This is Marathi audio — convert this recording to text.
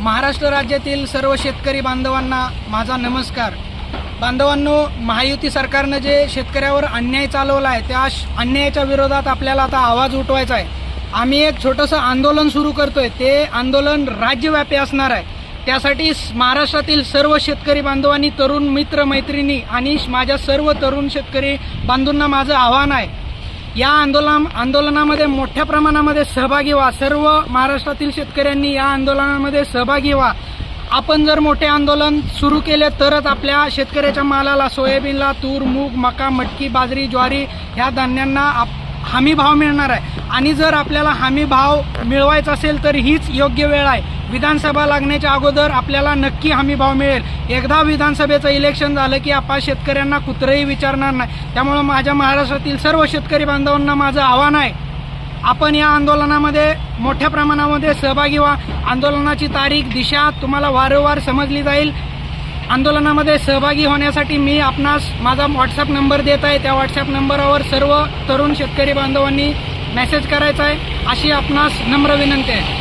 महाराष्ट्र राज्यातील सर्व शेतकरी बांधवांना माझा नमस्कार. बांधवांनो महायुती सरकारनं जे शेतकऱ्यावर अन्याय चालवला आहे त्या अन्यायाच्या विरोधात आपल्याला आता आवाज उठवायचा आहे. आम्ही एक छोटंसं आंदोलन सुरू करतोय. ते आंदोलन राज्यव्यापी असणार आहे. त्यासाठी महाराष्ट्रातील सर्व शेतकरी बांधवांनी तरुण मित्र मैत्रिणी आणि माझ्या सर्व तरुण शेतकरी बांधूंना माझं आव्हान आहे. या आंदोलन आंदोलनामध्ये मोठ्या प्रमाणामध्ये सहभागी व्हा. सर्व महाराष्ट्रातील शेतकऱ्यांनी या आंदोलनामध्ये सहभागी व्हा. आपण जर मोठे आंदोलन सुरू केले तरच आपल्या शेतकऱ्याच्या मालाला सोयाबीनला तूर मूग मका मटकी बाजरी ज्वारी ह्या धान्यांना आप हमी भाव मिळणार आहे. आणि जर आपल्याला हमी भाव मिळवायचा असेल तर हीच योग्य वेळ आहे. विधानसभा लागण्याच्या अगोदर आपल्याला नक्की हमी भाव मिळेल. एकदा विधानसभेचं इलेक्शन झालं की आपण शेतकऱ्यांना कुत्रंही विचारणार नाही. त्यामुळं माझ्या महाराष्ट्रातील सर्व शेतकरी बांधवांना माझं आव्हान आहे. आपण या आंदोलनामध्ये मोठ्या प्रमाणामध्ये सहभागी व्हा. आंदोलनाची तारीख दिशा तुम्हाला वारंवार समजली जाईल. आंदोलनामध्ये सहभागी होण्यासाठी मी आपणास माझा व्हॉट्सअप नंबर देत आहे. त्या व्हॉट्सअप नंबरवर सर्व तरुण शेतकरी बांधवांनी मेसेज करायचा आहे अशी आपणास नम्र विनंती आहे.